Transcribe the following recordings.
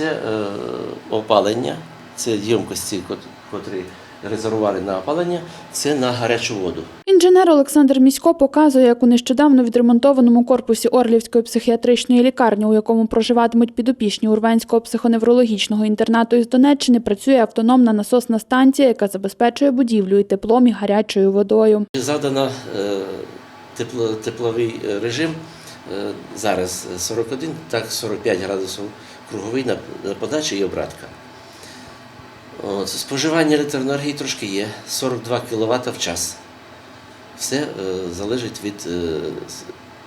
Це е, опалення, це ємкості, котрі резервуари на опалення, це на гарячу воду. Інженер Олександр Місько показує, як у нещодавно відремонтованому корпусі Орлівської психіатричної лікарні, у якому проживатимуть підопічні Урванського психоневрологічного інтернату із Донеччини, працює автономна насосна станція, яка забезпечує будівлю і теплом, і гарячою водою. Задано е, тепло, тепловий е, режим зараз 41, так 45 градусів круговий на, на подачі і обратка. От, споживання електроенергії трошки є, 42 кВт в час. Все е, залежить від, е,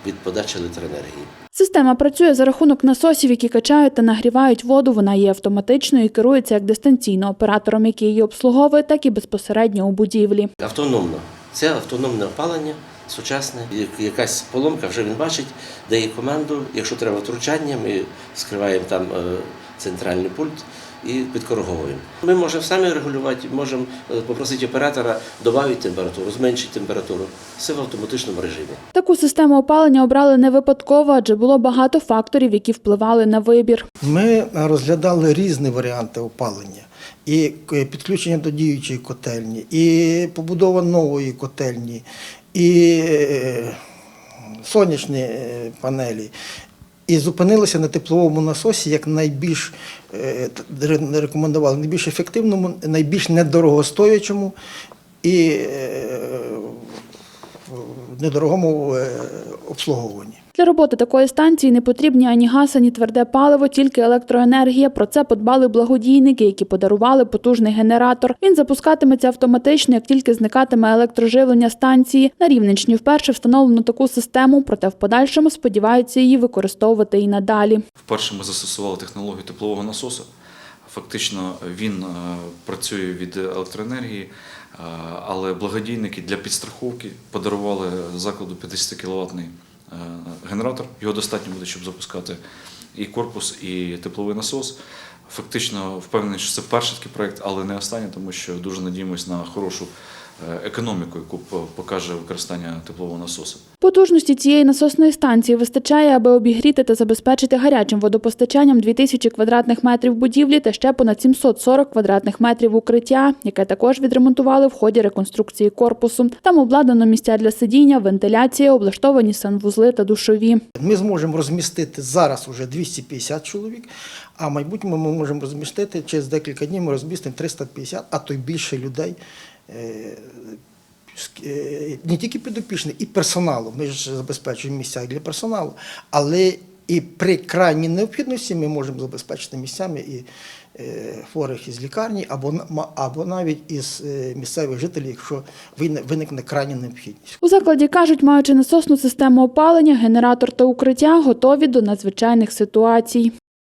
від подачі електроенергії. Система працює за рахунок насосів, які качають та нагрівають воду. Вона є автоматичною і керується як дистанційно оператором, який її обслуговує, так і безпосередньо у будівлі. Автономно. Це автономне опалення сучасне. Як- Якась поломка, вже він бачить, дає команду. Якщо треба втручання, ми скриваємо там е, центральний пульт і підкориговуємо. Ми можемо самі регулювати, можемо е, попросити оператора додати температуру, зменшити температуру. Все в автоматичному режимі. Таку систему опалення обрали не випадково, адже було багато факторів, які впливали на вибір. Ми розглядали різні варіанти опалення. І підключення до діючої котельні, і побудова нової котельні, і е, сонячні е, панелі. І зупинилися на тепловому насосі як найбільш е, рекомендували найбільш ефективному, найбільш недорогостоячому і е, в недорогому е, обслуговуванні. Для роботи такої станції не потрібні ані газ, ані тверде паливо, тільки електроенергія. Про це подбали благодійники, які подарували потужний генератор. Він запускатиметься автоматично, як тільки зникатиме електроживлення станції. На Рівненщині вперше встановлено таку систему, проте в подальшому сподіваються її використовувати і надалі. Вперше ми застосували технологію теплового насосу. Фактично він е, працює від електроенергії, е, але благодійники для підстраховки подарували закладу 50 кіловатний генератор. Його достатньо буде, щоб запускати і корпус, і тепловий насос. Фактично впевнений, що це перший такий проєкт, але не останній, тому що дуже надіємось на хорошу е, економіку, яку покаже використання теплового насосу. Потужності цієї насосної станції вистачає, аби обігріти та забезпечити гарячим водопостачанням 2000 квадратних метрів будівлі та ще понад 740 квадратних метрів укриття, яке також відремонтували в ході реконструкції корпусу. Там обладнано місця для сидіння, вентиляція, облаштовані санвузли та душові. Ми зможемо розмістити зараз уже 250 чоловік, а в майбутньому ми можемо розмістити через декілька днів ми розмістимо 350, а то й більше людей. е, е, Не тільки підопічних, і персоналу. Ми ж забезпечуємо місця для персоналу, але і при крайній необхідності ми можемо забезпечити місцями і е, хворих із лікарні, або, або навіть із місцевих жителів, якщо виник- виникне крайня необхідність. У закладі кажуть, маючи насосну систему опалення, генератор та укриття, готові до надзвичайних ситуацій.